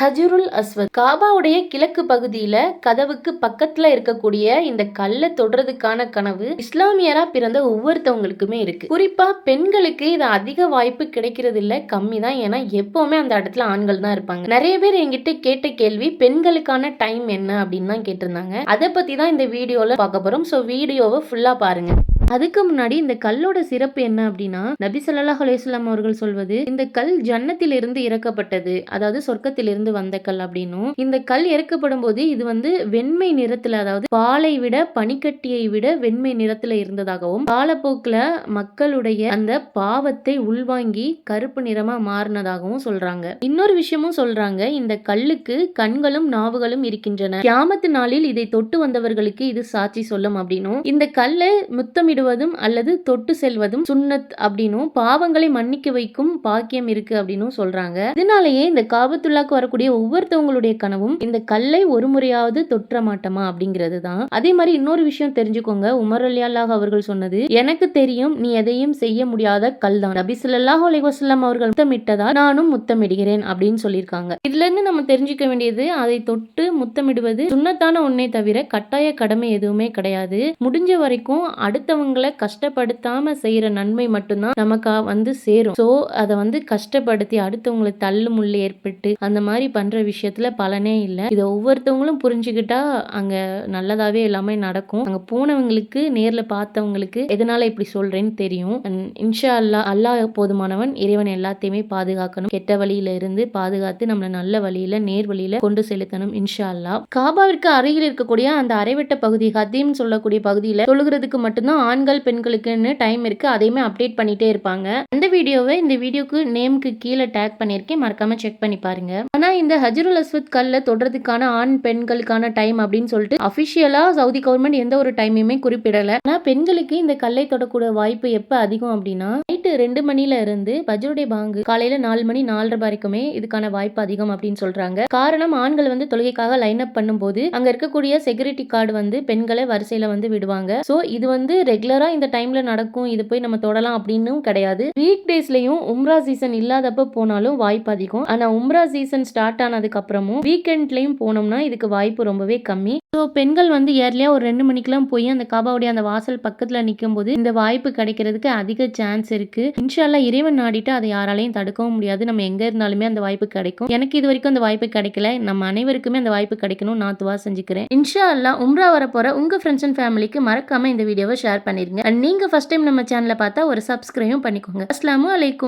ஹஜுருல் அஸ்வத். காபாவுடைய கிழக்கு பகுதியில கதவுக்கு பக்கத்துல இருக்கக்கூடிய இந்த கல்லை தொடுறதுக்கான கனவு இஸ்லாமியரா பிறந்த ஒவ்வொருத்தவங்களுக்குமே இருக்கு. குறிப்பா பெண்களுக்கு இது அதிக வாய்ப்பு கிடைக்கிறது இல்ல கம்மி தான். ஏன்னா எப்பவுமே அந்த இடத்துல ஆண்கள் தான் இருப்பாங்க. நிறைய பேர் என்கிட்ட கேட்ட கேள்வி பெண்களுக்கான டைம் என்ன அப்படின்னு தான் கேட்டிருந்தாங்க. அதை பத்தி தான் இந்த வீடியோல பார்க்க போறோம். ஸோ வீடியோவை ஃபுல்லா பாருங்க. அதுக்கு முன்னாடி இந்த கல்லோட சிறப்பு என்ன அப்படின்னா நபி சல்லாஹ் அலைஹி அவர்கள் சொல்வது இந்த கல் ஜன்னத்திலிருந்து இறக்கப்பட்டது அதாவது சொர்க்கத்திலிருந்து வந்த கல் அப்படின்னும். இந்த கல் இறக்கப்படும் போது இது வந்து வெண்மை நிறத்துல அதாவது பாலை விட பனிக்கட்டியை விட வெண்மை நிறத்துல இருந்ததாகவும் காலப்போக்கில் மக்களுடைய அந்த பாவத்தை உள்வாங்கி கருப்பு நிறமா மாறினதாகவும் சொல்றாங்க. இன்னொரு விஷயமும் சொல்றாங்க இந்த கல்லுக்கு கண்களும் நாவுகளும் இருக்கின்றன. கியாமத்து நாளில் இதை தொட்டு வந்தவர்களுக்கு இது சாட்சி சொல்லும் அப்படின்னும். இந்த கல்லை முத்தமிடுவதும் அல்லது தொட்டு செல்வதும் சுண்ணத் அப்படின்னும் பாவங்களை மன்னிக்க வைக்கும் பாக்கியம் இருக்கு அப்படின்னும் சொல்றாங்க. இதனாலேயே இந்த காபத்துல்லாக்கு வரக்கூடிய ஒவ்வொருத்தவங்களுடைய கனவும் இந்த கல்லை ஒரு முறையாவது தொற்ற மாட்டோமா அப்படிங்கிறது தான். அதே மாதிரி இன்னொரு விஷயம் தெரிஞ்சுக்கோங்க. உமர் அலி அல்லாஹ் அவர்கள் சொன்னது எனக்கு தெரியும் நீ எதையும் செய்ய முடியாத கல் தான். நபி சொல்லாஹ் அலைவாஸ்லாம் அவர்கள் முத்தமிட்டதா நானும் முத்தமிடுகிறேன் அப்படின்னு சொல்லியிருக்காங்க. இதுல இருந்து நம்ம தெரிஞ்சுக்க வேண்டியது அதை தொட்டு முத்தமிடுவது சுண்ணத்தான ஒன்னே தவிர கட்டாய கடமை எதுவுமே கிடையாது. முடிஞ்ச வரைக்கும் அடுத்தவங்க மற்றவங்களை கஷ்டப்படுத்தாம செய்யற நன்மை மட்டும்தான் நமக்கா வந்து சேரும். ஸோ அதை வந்து கஷ்டப்படுத்தி அடுத்தவங்களை தள்ளு முள்ளு ஏற்பட்டு அந்த மாதிரி பண்ற விஷயத்துல பலனே இல்லை. இதை ஒவ்வொருத்தவங்களும் புரிஞ்சுக்கிட்டா அங்க நல்லதாவே எல்லாமே நடக்கும். அங்க போனவங்களுக்கு நேர்ல பார்த்தவங்களுக்கு எதனால இப்படி சொல்றேன்னு தெரியும். இன்ஷா அல்லா அல்லாஹ் போதுமானவன் இறைவன் எல்லாத்தையுமே பாதுகாக்கணும். கெட்ட வழியில இருந்து பாதுகாத்து நம்மளை நல்ல வழியில நேர் வழியில கொண்டு செலுத்தணும் இன்ஷா அல்லா காபாவிற்கு அருகில் இருக்கக்கூடிய அந்த அரைவட்ட பகுதி ஹதீம் சொல்லக்கூடிய பகுதியில் தொழுகிறதுக்கு மட்டும்தான் ஆண்கள் பெண்களுக்குன்னு டைம் இருக்கு. அதையுமே அப்டேட் பண்ணிட்டே இருப்பாங்க. அந்த வீடியோவை இந்த வீடியோக்கு நேமுக்கு கீழே டேக் பண்ணியிருக்கேன். மறக்காம செக் பண்ணி பாருங்க. ஆனா இந்த ஹஜருல் அஸ்வத் கல்ல தொடுறதுக்கான ஆண் பெண்களுக்கான டைம் அப்படின்னு சொல்லிட்டு அஃபிஷியலாக சவுதி கவர்மெண்ட் எந்த ஒரு டைமையுமே குறிப்பிடல. ஆனால் பெண்களுக்கு இந்த கல்லை தொடக்கூடிய வாய்ப்பு எப்போ அதிகம் அப்படின்னா நைட்டு ரெண்டு மணில இருந்து பஜருடைய பாங்கு காலையில நாலு மணி நாலரை வரைக்குமே இதுக்கான வாய்ப்பு அதிகம் அப்படின்னு சொல்றாங்க. காரணம் ஆண்கள் வந்து தொழுகைக்காக லைன் அப் பண்ணும்போது அங்க இருக்கக்கூடிய செக்யூரிட்டி கார்டு வந்து பெண்களை வரிசையில வந்து விடுவாங்க. சோ இது வந்து ரெகுலர் இந்த டைமில் நடக்கும் இது போய் நம்ம தொடலாம் அப்படின்னும் கிடையாது. வீக் டேஸ்லையும் உம்ரா சீசன் இல்லாதப்ப போனாலும் வாய்ப்பு அதிகம். ஆனால் உம்ரா சீசன் ஸ்டார்ட் ஆனதுக்கு அப்புறமும் போனோம்னா இதுக்கு வாய்ப்பு ரொம்பவே கம்மி. ஸோ பெண்கள் வந்து இயர்லியாக ஒரு ரெண்டு மணிக்கெல்லாம் போய் அந்த காபாவுடைய அந்த வாசல் பக்கத்தில் நிற்கும் போது இந்த வாய்ப்பு கிடைக்கிறதுக்கு அதிக சான்ஸ் இருக்குது இன்ஷால்லா இறைவன் நாடிட்டு அதை யாராலையும் தடுக்கவும் முடியாது. நம்ம எங்கே இருந்தாலுமே அந்த வாய்ப்பு கிடைக்கும். எனக்கு இது வரைக்கும் அந்த வாய்ப்பு கிடைக்கல. நம்ம அனைவருக்குமே அந்த வாய்ப்பு கிடைக்கணும் நான் துவா செஞ்சுக்கிறேன். இன்ஷா அல்லா உம்ரா வர உங்கள் ஃப்ரெண்ட்ஸ் அண்ட் ஃபேமிலிக்கு மறக்காமல் இந்த வீடியோவை ஷேர் பண்ணிருங்க. அண்ட் நீங்கள் ஃபஸ்ட் டைம் நம்ம சேனலை பார்த்தா ஒரு சப்ஸ்கிரைபும் பண்ணிக்கோங்க. அஸ்லாமும் அலைக்கும்.